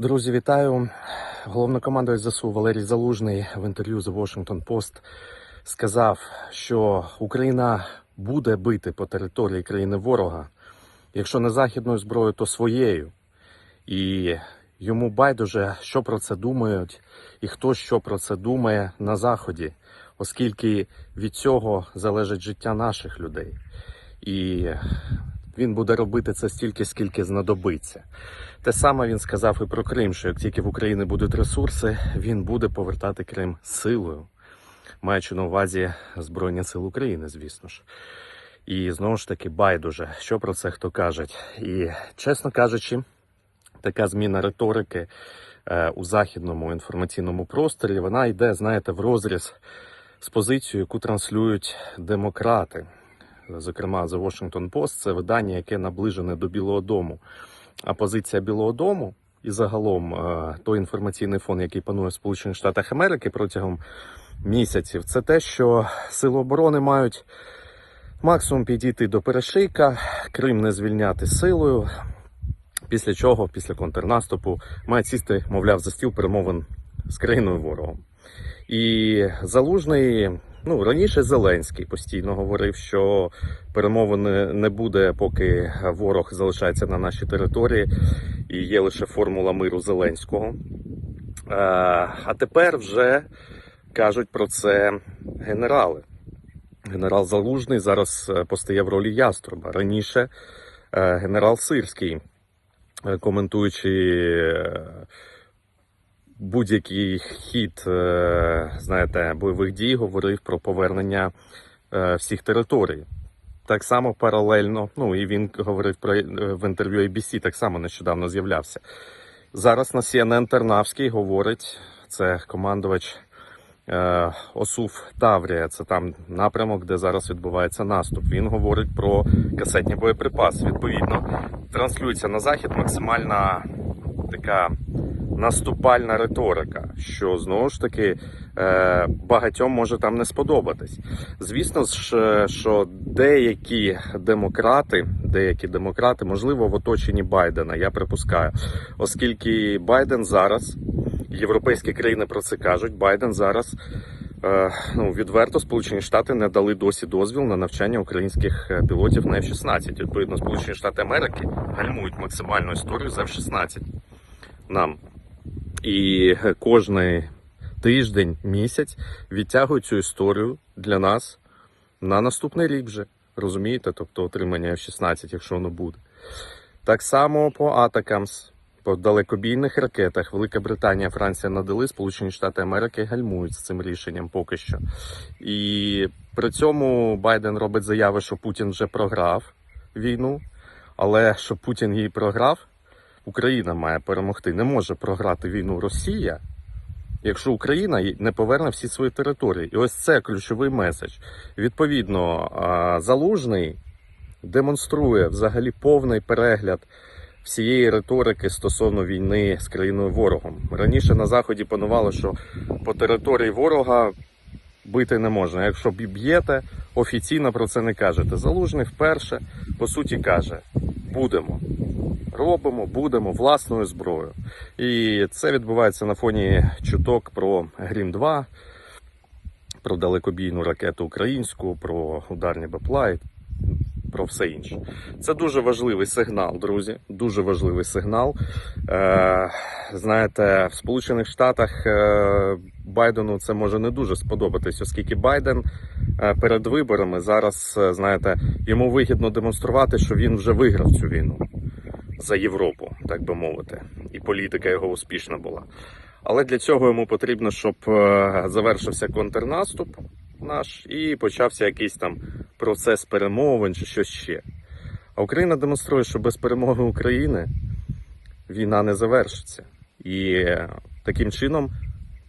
Друзі, вітаю. Головнокомандувач ЗСУ Валерій Залужний в інтерв'ю The Washington Post сказав, що Україна буде бити по території країни ворога, якщо не західною зброєю, то своєю. І йому байдуже, що про це думають, і хто що про це думає на заході, оскільки від цього залежить життя наших людей. І він буде робити це стільки, скільки знадобиться. Те саме він сказав і про Крим, що як тільки в Україні будуть ресурси, він буде повертати Крим силою, маючи на увазі Збройні Сили України, звісно ж. І знову ж таки, байдуже, що про це хто каже. І чесно кажучи, така зміна риторики е, у західному інформаційному просторі вона йде, знаєте, в розріз з позицією, яку транслюють демократи. Зокрема, The Washington Post це видання, яке наближене до Білого Дому. А позиція Білого Дому і загалом е, той інформаційний фон, який панує в Сполучених Штатах Америки протягом місяців, це те, що сили оборони мають максимум підійти до перешийка, Крим не звільняти силою. Після чого, після контрнаступу, мають сісти, мовляв, за стіл перемовин з країною ворогом. І залужний, ну раніше Зеленський постійно говорив, що перемовини не буде, поки ворог залишається на нашій території, і є лише формула миру Зеленського. Е, А тепер вже кажуть про це генерали. Генерал Залужний зараз е, постає в ролі яструба. Раніше е, генерал Сирський, коментуючи будь-який хід, е, знаєте, бойових дій, говорив про повернення е, всіх територій. Так само паралельно, ну і він говорив про е, в інтерв'ю ABC, так само нещодавно з'являвся. Зараз на CNN Тернавський говорить, це командувач е, ОСУФ Таврія, це там напрямок, де зараз відбувається наступ. Він говорить про касетні боєприпаси. Відповідно, транслюється на захід максимальна така наступальна риторика, що знову ж таки е, багатьом може там не сподобатись. Звісно ж, е, що деякі демократи, деякі демократи, можливо, в оточенні Байдена, я припускаю, оскільки Байден зараз, європейські країни про це кажуть, Байден зараз. е, Ну, відверто Сполучені Штати не дали досі дозвіл на навчання українських пілотів на F-16. Відповідно, Сполучені Штати Америки гальмують максимальну історію з F-16 нам. І кожний тиждень, місяць відтягують цю історію для нас на наступний рік вже. Розумієте? Тобто отримання F-16, якщо воно буде. Так само по Атакамс, по далекобійних ракетах Велика Британія, Франція надали, Сполучені Штати Америки гальмують з цим рішенням поки що. І при цьому Байден робить заяви, що Путін вже програв війну, але щоб Путін її програв, Україна має перемогти. Не може програти війну Росія, якщо Україна не поверне всі свої території. І ось це ключовий меседж. Відповідно, залужний демонструє взагалі повний перегляд всієї риторики стосовно війни з країною ворогом. Раніше на заході панувало, що по території ворога бити не можна. Якщо б'єте, офіційно про це не кажете. Залужний вперше по суті каже: будемо робимо, будемо власною зброєю. І це відбувається на фоні чуток про Грім 2, про далекобійну ракету українську, про ударні БПЛА і про все інше. Це дуже важливий сигнал, друзі. Дуже важливий сигнал. Е, знаєте, в Сполучених Штатах е, Байдену це може не дуже сподобатись, оскільки Байден е, перед виборами зараз, е, знаєте, йому вигідно демонструвати, що він вже виграв цю війну за Європу, так би мовити, і політика його успішна була. Але для цього йому потрібно, щоб е, завершився контрнаступ наш і почався якийсь там процес перемовин чи щось ще. А Україна демонструє, що без перемоги України війна не завершиться. І е, таким чином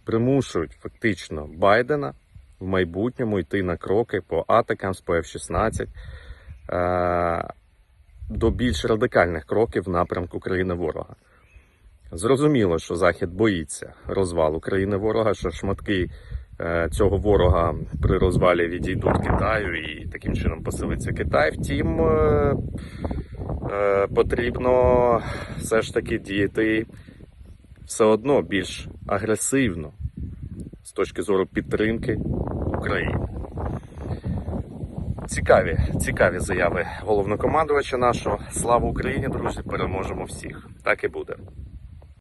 примушують фактично Байдена в майбутньому йти на кроки по атакам по F-16 е, до більш радикальних кроків в напрямку країни ворога. Зрозуміло, що Захід боїться розвалу країни ворога, що шматки е, цього ворога при розвалі відійдуть Китаю і таким чином посилиться Китай. Втім, е, е, потрібно все ж таки діяти все одно більш агресивно з точки зору підтримки України. Цікаві, цікаві заяви головнокомандувача нашого. Слава Україні, друзі! Переможемо всіх. Так і буде.